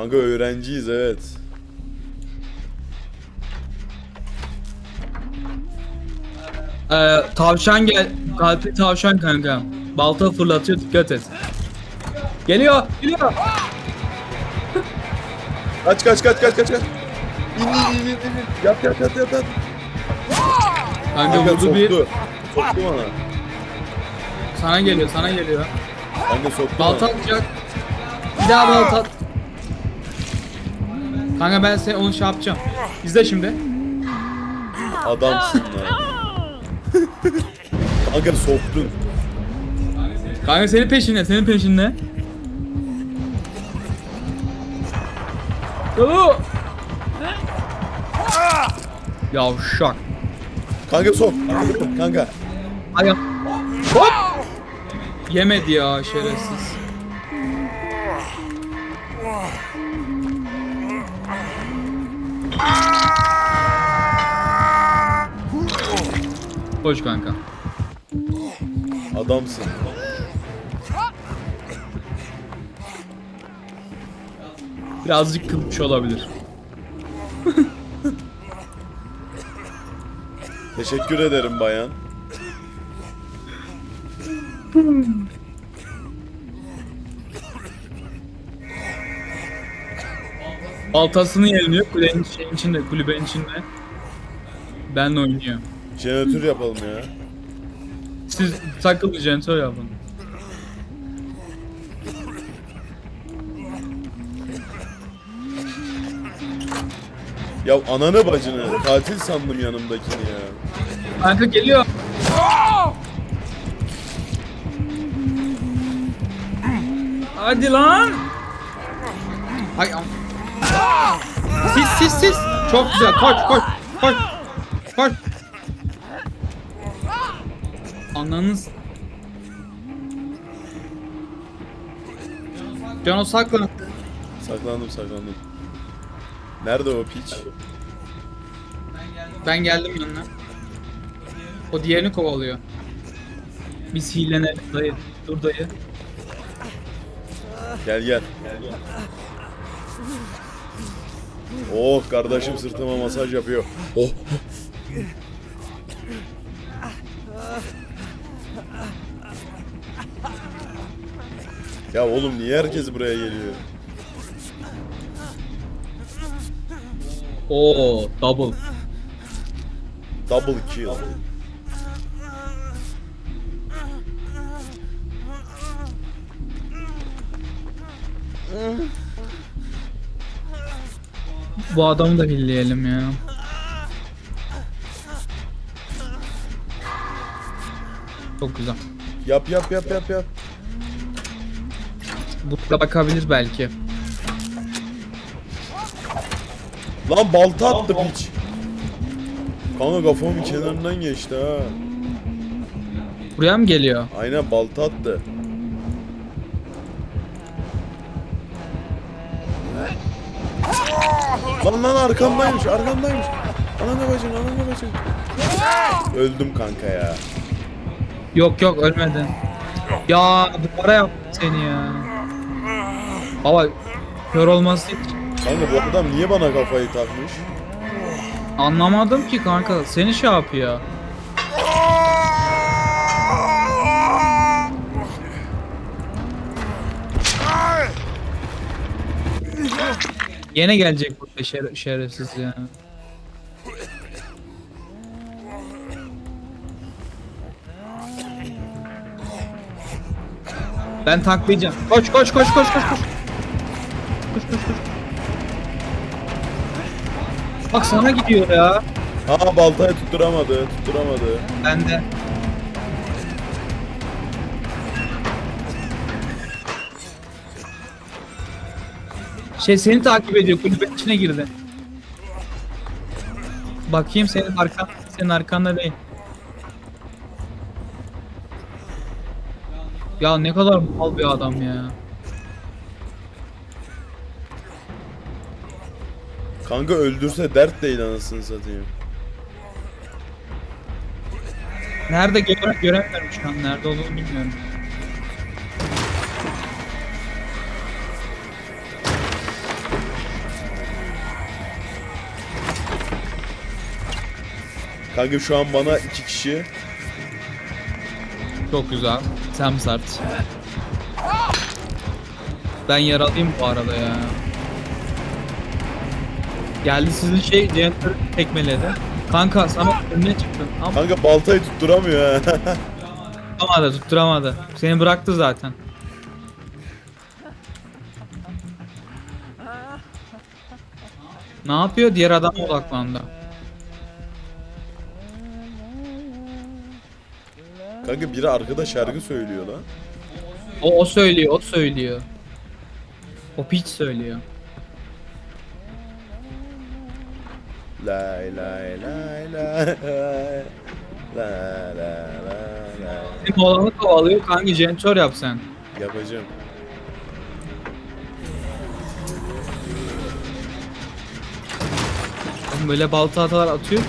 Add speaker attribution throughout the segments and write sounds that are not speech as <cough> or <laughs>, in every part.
Speaker 1: Kanka öğrenciyiz evet.
Speaker 2: Ee, tavşan gel. Kalpli tavşan kanka. Balta fırlatıyor dikkat et. Geliyor, geliyor.
Speaker 1: Kaç kaç kaç kaç kaç kaç. İn in in in. Yat yat yat yat yat.
Speaker 2: Kanka
Speaker 1: Kanka
Speaker 2: vurdu bir.
Speaker 1: soktu. Soktu bana.
Speaker 2: Sana geliyor, sana geliyor.
Speaker 1: Kanka soktu
Speaker 2: Balta
Speaker 1: bana.
Speaker 2: atacak. Bir daha balta at. Kanka ben seni onu şey yapacağım. İzle şimdi.
Speaker 1: Adamsın lan. Kanka soktun.
Speaker 2: Kanka senin peşinde, senin peşinde. Yo. Yavşak.
Speaker 1: Kanka sok. Kanka.
Speaker 2: Ay. Hop. Yemedi ya şerefsiz. Koş kanka.
Speaker 1: Adamsın.
Speaker 2: Birazcık kılmış olabilir.
Speaker 1: Teşekkür ederim bayan.
Speaker 2: Baltasını yeniliyor kulenin içinde, kulübenin içinde. Benle oynuyor.
Speaker 1: Jeneratör yapalım ya.
Speaker 2: Siz takılı jentör yapın.
Speaker 1: Ya ananı bacını. Katil sandım yanımdakini ya.
Speaker 2: Kanka geliyor. Hadi lan. Hay am. Sis sis sis. Çok güzel. Koş koş koş. Koş. Ananız. Cano saklan.
Speaker 1: Saklandım saklandım. Nerede o piç?
Speaker 2: Ben geldim yanına. O diğerini kovalıyor. Biz hilenelim dayı. Dur dayı.
Speaker 1: Gel gel. Oh kardeşim sırtıma masaj yapıyor. Oh. Ya oğlum niye herkes buraya geliyor?
Speaker 2: Oo, double.
Speaker 1: Double kill.
Speaker 2: Bu adamı da hilleyelim ya. Çok güzel.
Speaker 1: Yap yap yap yap yap.
Speaker 2: Burada bakabilir belki.
Speaker 1: Lan balta attı piç. Kanka kafamın kenarından geçti ha.
Speaker 2: Buraya mı geliyor?
Speaker 1: Aynen balta attı. Lan lan arkamdaymış arkamdaymış. Ananı bacın ananı bacın. Öldüm kanka ya.
Speaker 2: Yok yok ölmedin. Ya duvara yaptı seni ya. Baba kör olması hiç
Speaker 1: Kanka bu adam niye bana kafayı takmış?
Speaker 2: anlamadım ki kanka. Seni şey yapıyor. Yine gelecek burada şer şerefsiz ya. Ben taklayacağım. Koş koş koş koş koş koş. Koş koş koş. Bak sana gidiyor ya.
Speaker 1: Ha baltayı tutturamadı tutturamadı.
Speaker 2: Ben de. Şey seni takip ediyor. Kulübenin içine girdi. Bakayım senin arkan, senin arkanda değil. Ya ne kadar mal bir adam ya.
Speaker 1: Kanka öldürse dert değil anasını satayım.
Speaker 2: Nerede görev görev vermiş lan nerede olduğunu bilmiyorum.
Speaker 1: Kanka şu an bana iki kişi
Speaker 2: Çok güzel. Samsart. Ben yaralıyım bu arada ya. Geldi sizin şey Janitor tekmeledi. Kanka sana önüne çıktın. Ama
Speaker 1: Kanka baltayı tutturamıyor ha.
Speaker 2: tutturamadı tutturamadı. Seni bıraktı zaten. Ne yapıyor? Diğer adam odaklandı.
Speaker 1: Kanka biri arkada şarkı söylüyor lan.
Speaker 2: O, o söylüyor, o söylüyor. O piç söylüyor.
Speaker 1: Lay lay lay lay lay. La la la la.
Speaker 2: Benim oğlanı kovalıyor kanka janitor yap sen.
Speaker 1: Yapacağım.
Speaker 2: Oğlum böyle balta atalar atıyor ki.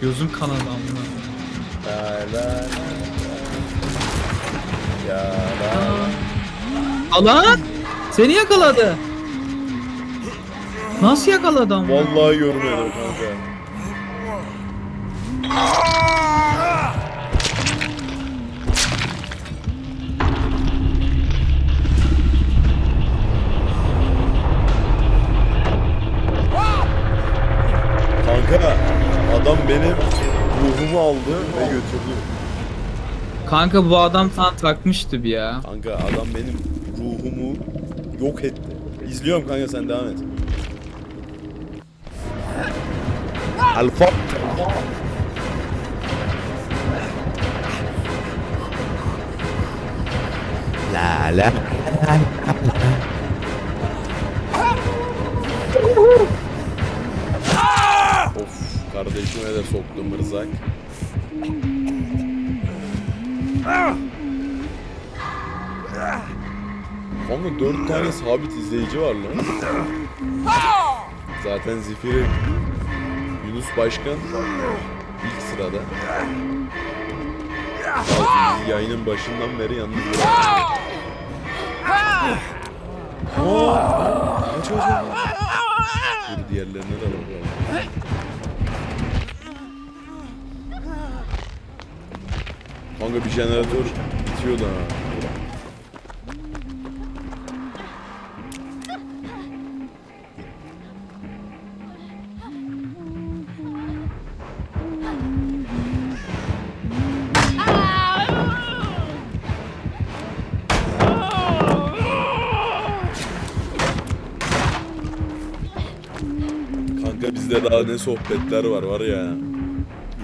Speaker 2: Gözüm kanadı amına.
Speaker 1: La la la la. Ya la.
Speaker 2: Alan! Seni yakaladı. Nasıl yakaladı ama?
Speaker 1: Vallahi görmedim kanka. Kanka adam benim ruhumu aldı ve götürdü.
Speaker 2: Kanka bu adam sana takmıştı bir ya.
Speaker 1: Kanka adam benim ruhumu yok etti. İzliyorum kanka sen devam et. Alfa. La la. of kardeşime de soktu mırzak. Kanka 4 tane sabit izleyici var lan. Zaten Zifiri Yunus Başkan ilk sırada. Abi yayının başından beri yalnız bırakmıyor. Aa, Aç hocam. Dur diğerlerine de bakalım. Kanka bir jeneratör bitiyor da. ha. Bizde daha ne sohbetler var var ya.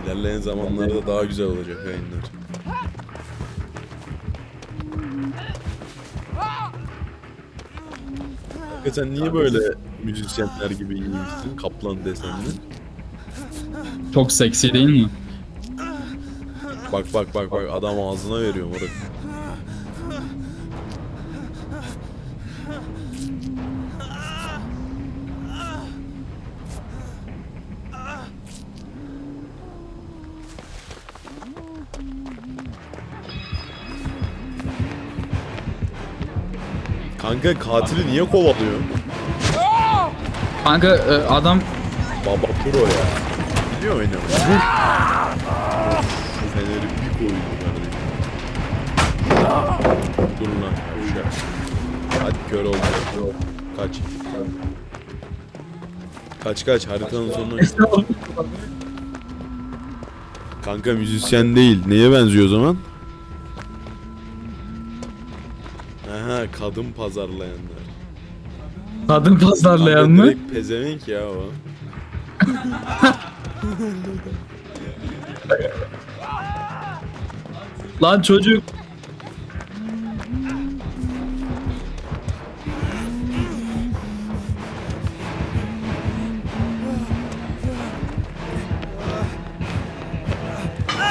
Speaker 1: İlerleyen zamanlarda daha güzel olacak yayınlar. Kanka sen niye böyle müzisyenler gibi giymişsin? Kaplan desenli.
Speaker 2: Çok seksi değil mi?
Speaker 1: Bak bak bak bak adam ağzına veriyor moruk. Kanka katili niye kovalıyor?
Speaker 2: Kanka e, adam
Speaker 1: Baba pro ya. Biliyor. Vur. Of, şu feneri bir koydu kardeşim. Dur lan. Aşağı. Hadi kör oldu. Kaç. Kaç kaç haritanın sonuna. Kanka müzisyen değil. Neye benziyor o zaman? Kadın pazarlayanlar.
Speaker 2: kadın pazarlayan mı?
Speaker 1: direkt pezevenk ya o. <laughs>
Speaker 2: Lan çocuk.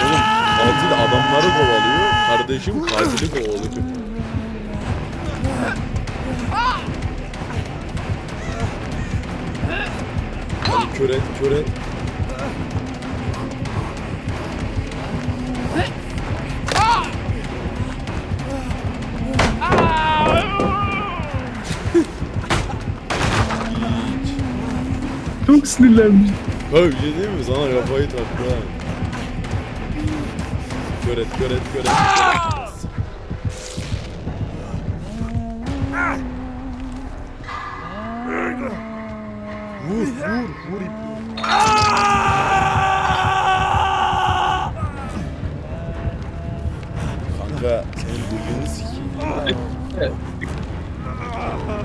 Speaker 1: Oğlum katil adamları kovalıyor. Kardeşim katili kovalıyor. Hadi kör et, kör et.
Speaker 2: Çok sinirlenmiş.
Speaker 1: Ha bir şey değil mi? Sana kafayı taktı ha. Kör et, kör et,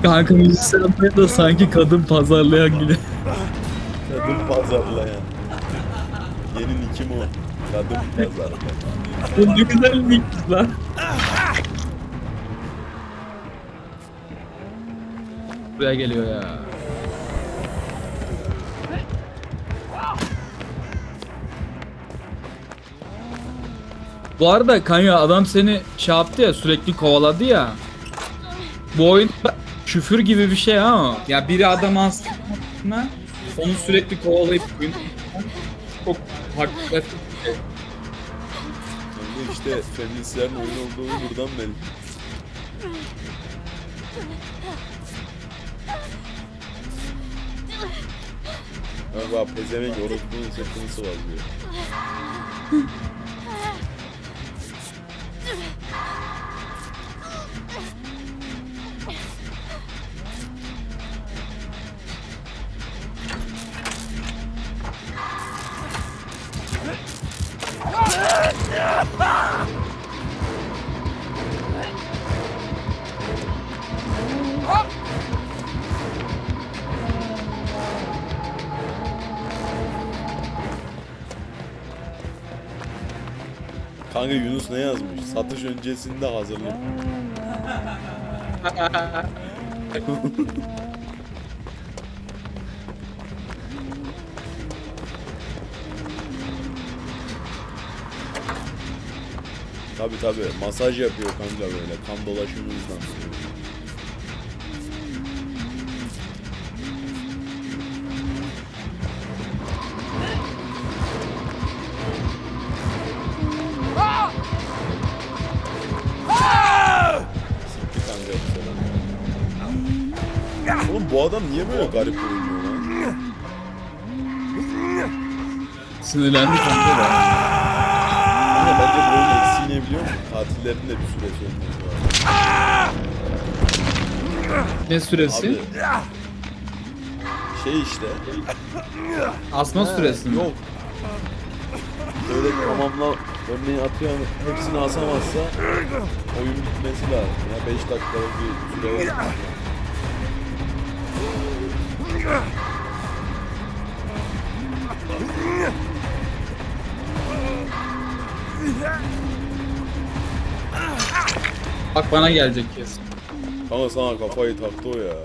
Speaker 1: Kanka
Speaker 2: müzisyenler de sanki kadın pazarlayan gibi.
Speaker 1: Kadın pazarlayan. Yeni nikim o. Kadın pazarlayan.
Speaker 2: Bu ne güzel mix lan. Buraya geliyor ya. Bu arada Kanya adam seni şey yaptı ya sürekli kovaladı ya. Bu oyunda küfür gibi bir şey ama ya biri adam aslında onu sürekli kovalayıp çok hakikaten bir şey.
Speaker 1: İşte feministlerin oyun olduğunu buradan belli. Bak pezevenk orospunun sıkıntısı var diyor. Kanka Yunus ne yazmış? Satış öncesinde hazırlık. <laughs> Tabi tabi masaj yapıyor kanka böyle kan dolaşımı hızlandırıyor. Niye böyle garip oynuyor lan?
Speaker 2: Sinirlendi kanka da.
Speaker 1: Kanka bence bu oyunun eksiği ne biliyor musun? Katillerin de bir süresi olması lazım.
Speaker 2: Ne süresi?
Speaker 1: Abi şey işte.
Speaker 2: Asma süresi mi?
Speaker 1: Yok. Böyle tamamla örneğin atıyorum hepsini asamazsa oyun bitmesi lazım. Ya 5 dakikalık bir süre var.
Speaker 2: Bak bana gelecek kesin.
Speaker 1: Ama sana kafayı taktı o ya.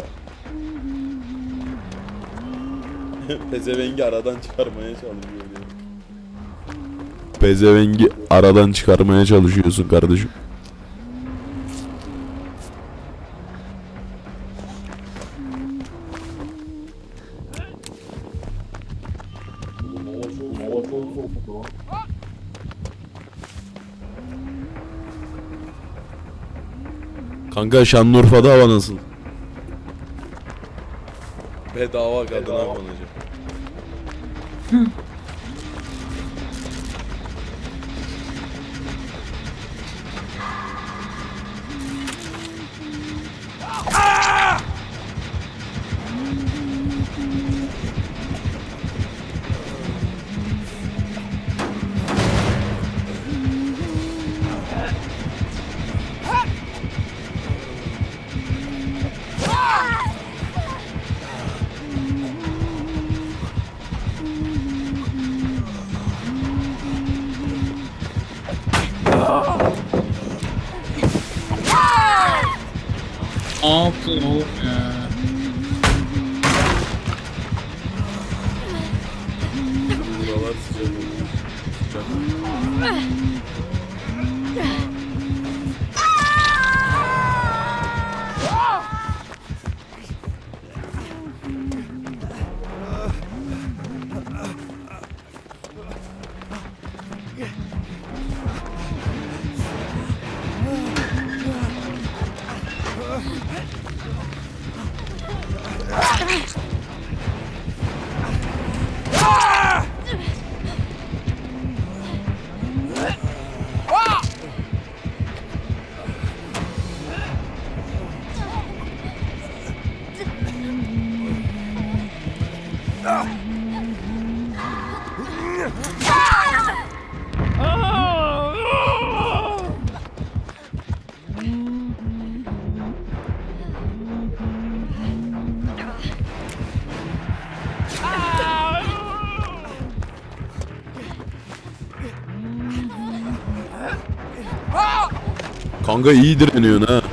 Speaker 1: <laughs> Pezevengi aradan çıkarmaya çalışıyor diyor. Pezevengi aradan çıkarmaya çalışıyorsun kardeşim. Kanka Şanlıurfa'da hava nasıl? Bedava kadına konacak.
Speaker 2: Ne yaptın
Speaker 1: Kanka iyi direniyorsun ha.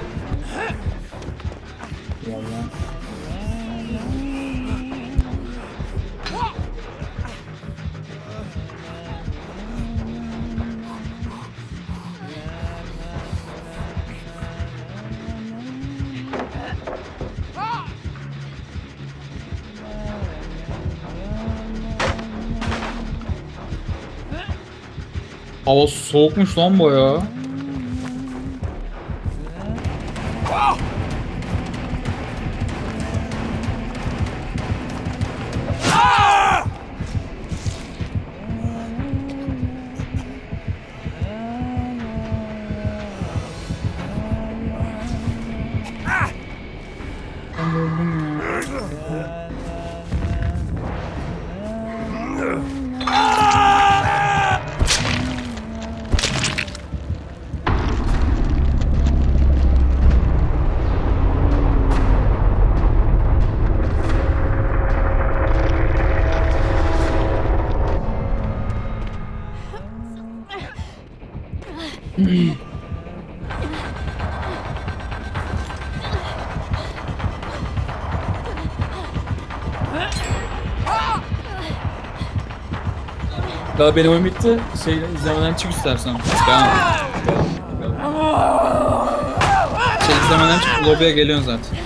Speaker 2: Hava soğukmuş lan baya. Daha benim oyun bitti. Şey izlemeden çık istersen. Devam. Şey izlemeden çık lobiye geliyorsun zaten.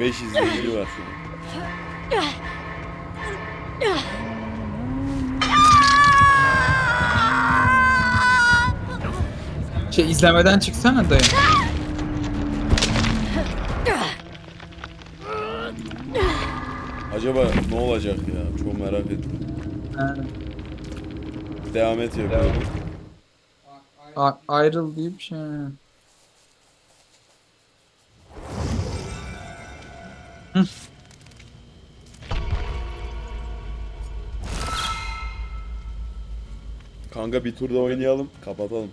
Speaker 1: Beş izleyici var şu an.
Speaker 2: Şey izlemeden çıksana dayı.
Speaker 1: Acaba ne olacak ya? Çok merak ettim.
Speaker 2: Ha,
Speaker 1: Devam et yapıyorum.
Speaker 2: a- ayrıl diye bir şey. Hı.
Speaker 1: Kanka bir turda oynayalım. Kapatalım.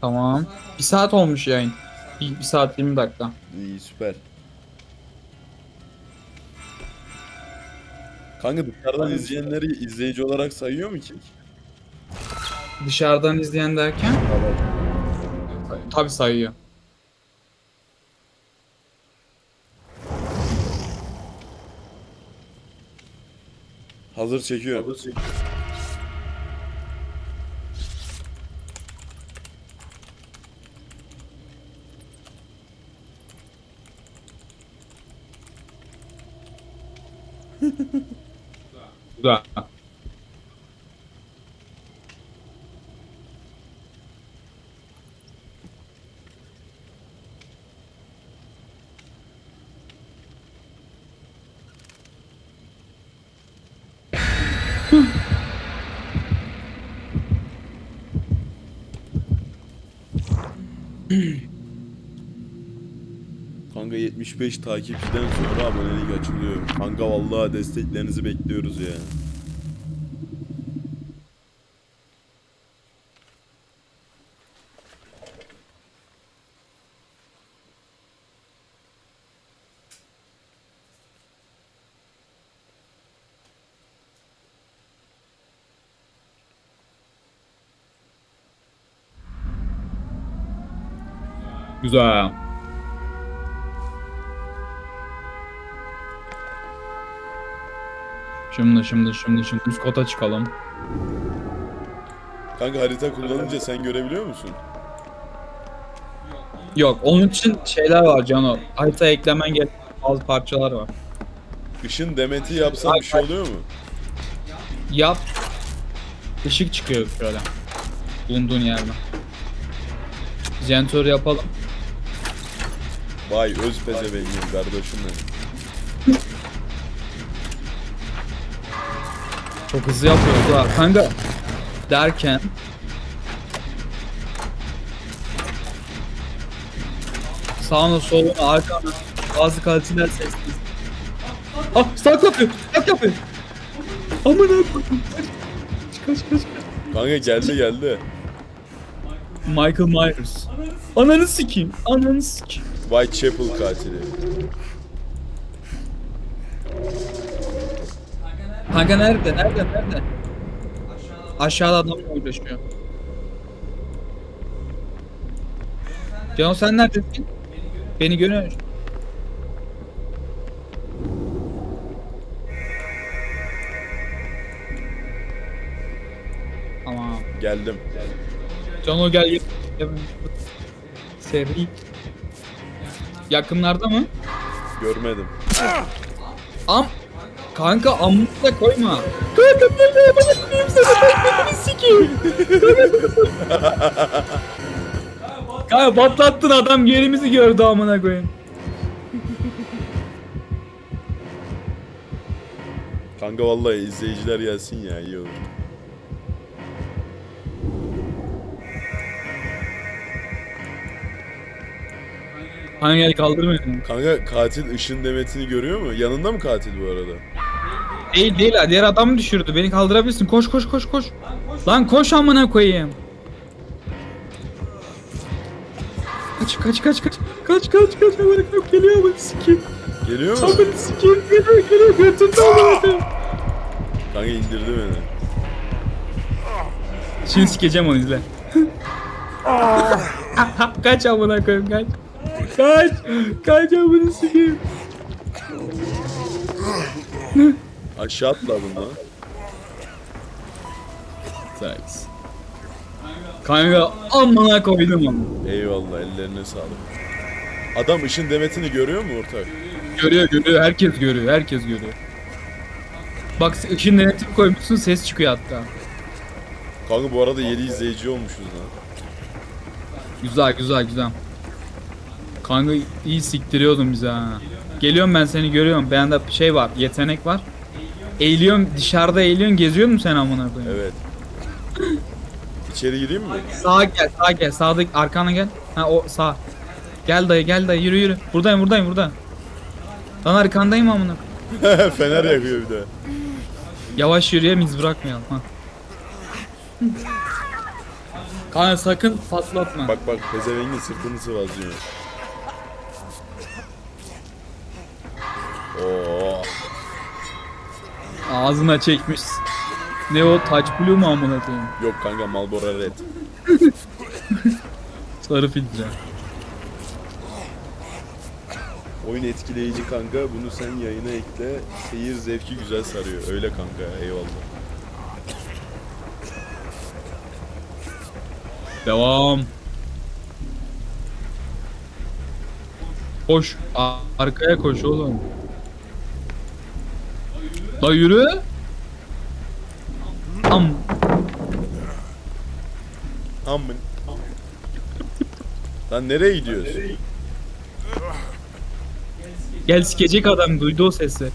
Speaker 2: Tamam. Bir saat olmuş yayın. Bir, bir saat 20 dakika.
Speaker 1: İyi süper. Kanka dışarıdan izleyenleri izleyici olarak sayıyor mu ki?
Speaker 2: Dışarıdan izleyen derken tabi sayıyor.
Speaker 1: Hazır çekiyor.
Speaker 2: Güzel. <laughs>
Speaker 1: Kanka 75 takipçiden sonra abonelik açılıyor. Kanka vallahi desteklerinizi bekliyoruz ya.
Speaker 2: Güzel. Şimdi şimdi şimdi şimdi üst kota çıkalım.
Speaker 1: Kanka harita kullanınca sen görebiliyor musun?
Speaker 2: Yok onun için şeyler var Cano. Harita eklemen gereken bazı parçalar var.
Speaker 1: Işın demeti yapsam bir şey oluyor mu?
Speaker 2: Yap. Işık çıkıyor şöyle. Bulunduğun yerden. Jentör yapalım.
Speaker 1: Vay öz pezevenkim kardeşim benim.
Speaker 2: Çok hızlı yapıyoruz ha. Kanka derken sağına soluna arkana bazı kaliteler sesli. Ah start yapıyor. Start yapıyor. Aman. Kaç kaç kaç. kaç.
Speaker 1: Kanka geldi geldi.
Speaker 2: Michael Myers. Ananı sikeyim. Ananı sikeyim.
Speaker 1: Whitechapel katili.
Speaker 2: Kanka nerede? Nerede? Nerede? Aşağıda adamla uğraşıyor. Cano sen neredesin? Beni görüyor musun? Tamam.
Speaker 1: Geldim.
Speaker 2: Cano gel gel. Seri. Yakınlarda mı?
Speaker 1: Görmedim.
Speaker 2: Am Kanka amına koyma. Kanka nereye bana koyayım sana ben seni sikeyim. Kanka patlattın adam yerimizi gördü amına koyayım.
Speaker 1: Kanka vallahi izleyiciler gelsin ya iyi olur.
Speaker 2: Kanka gel kaldır beni.
Speaker 1: Kanka katil ışın demetini görüyor mu? Yanında mı katil bu arada?
Speaker 2: Değil değil diğer adam düşürdü beni kaldırabilirsin koş koş koş koş. Lan koş amına koyayım. Kaç kaç kaç kaç kaç kaç kaç amına koyayım geliyor amına sikeyim.
Speaker 1: Geliyor mu?
Speaker 2: Amına sikeyim geliyor geliyor götürdü amına.
Speaker 1: Kanka indirdi beni.
Speaker 2: Şimdi sikeceğim onu izle. <laughs> kaç amına koyayım kaç. Kaç. Kaç amına sikeyim.
Speaker 1: Aşağı atladım lan.
Speaker 2: Thanks. Kanka amına koydum onu.
Speaker 1: Eyvallah ellerine sağlık. Adam ışın demetini görüyor mu ortak?
Speaker 2: Görüyor görüyor herkes görüyor herkes görüyor. Bak ışın denetim koymuşsun ses çıkıyor hatta.
Speaker 1: Kanka bu arada 7 izleyici olmuşuz lan.
Speaker 2: Güzel güzel güzel. Kanka iyi siktiriyordun bize ha. Geliyorum ben seni görüyorum. Bende şey var yetenek var. Eğiliyorum dışarıda eğiliyorsun geziyor musun sen amına koyayım?
Speaker 1: Evet. <laughs> İçeri gireyim mi?
Speaker 2: Sağa gel sağa gel sağdaki arkana gel. Ha o sağ. Gel dayı gel dayı yürü yürü. Buradayım buradayım burada. Lan arkandayım amına. koyayım. <laughs>
Speaker 1: Fener yakıyor bir de.
Speaker 2: Yavaş yürüyelim iz bırakmayalım ha. Kanka sakın patlatma.
Speaker 1: Bak bak pezevengin sırtını sıvazlıyor.
Speaker 2: Ağzına çekmiş. Ne o Touch Blue mu amına koyayım?
Speaker 1: Yok kanka Marlboro Red. <laughs>
Speaker 2: Sarı filtre.
Speaker 1: Oyun etkileyici kanka. Bunu sen yayına ekle. Seyir zevki güzel sarıyor. Öyle kanka. Eyvallah.
Speaker 2: Devam. Koş. Arkaya koş oğlum. La yürü. Am.
Speaker 1: Amın. Lan nereye gidiyoruz?
Speaker 2: Gel sikecek adam duydu o sesi.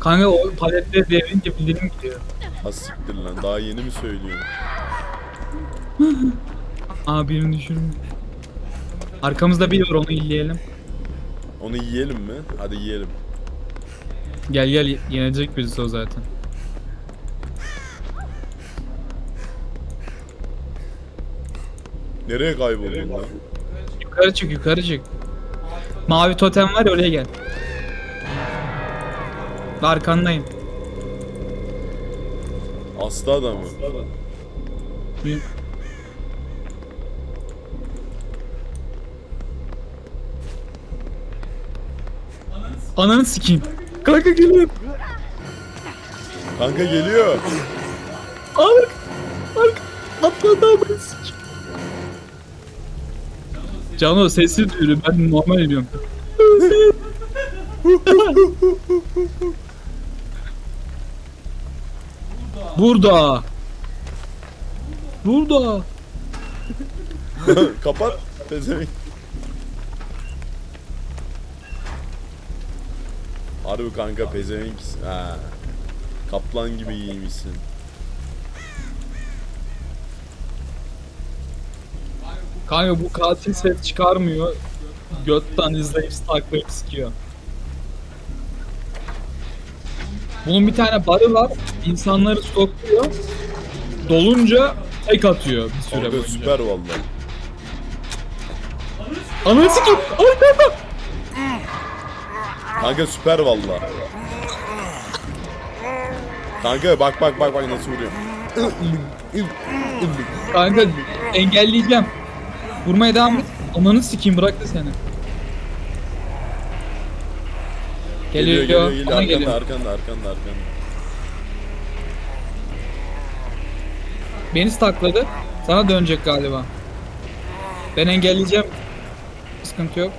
Speaker 2: Kanka o paletleri devrince bildirim gidiyor.
Speaker 1: Az siktir lan. Daha yeni mi söylüyorsun? <laughs>
Speaker 2: Aa birini düşürüm. Arkamızda biri var onu illeyelim.
Speaker 1: Onu yiyelim mi? Hadi yiyelim.
Speaker 2: Gel gel yenecek birisi o zaten.
Speaker 1: Nereye kayboldun lan?
Speaker 2: Yukarı çık yukarı çık. Mavi totem var ya oraya gel. Arkandayım.
Speaker 1: Aslı adamı.
Speaker 2: Yürü. Ananı sikeyim. Kanka geliyor.
Speaker 1: Kanka geliyor.
Speaker 2: Ark. Ark. Atladı sikeyim. Cano sessiz yürü ben normal yürüyorum. Burada. Burada.
Speaker 1: Kapat. Pezevenk. Harbi kanka pezevenk. Ha. Kaplan gibi giymişsin.
Speaker 2: Kanka bu katil ses çıkarmıyor. Götten izleyip staklayıp sikiyor. Bunun bir tane barı var. İnsanları stokluyor. Dolunca tek atıyor bir süre
Speaker 1: Kanka
Speaker 2: boyunca.
Speaker 1: süper vallahi.
Speaker 2: Ananı sikeyim. Arkanda.
Speaker 1: Kanka süper vallahi. Kanka bak bak bak bak nasıl vuruyor.
Speaker 2: Kanka engelleyeceğim. Vurmaya devam et. Ananı sikeyim bıraktı seni. Geliyor,
Speaker 1: geliyor geliyor.
Speaker 2: Bana
Speaker 1: Arkanda
Speaker 2: geliyor.
Speaker 1: arkanda arkanda arkanda.
Speaker 2: Beni stakladı. Sana dönecek galiba. Ben engelleyeceğim. Sıkıntı yok.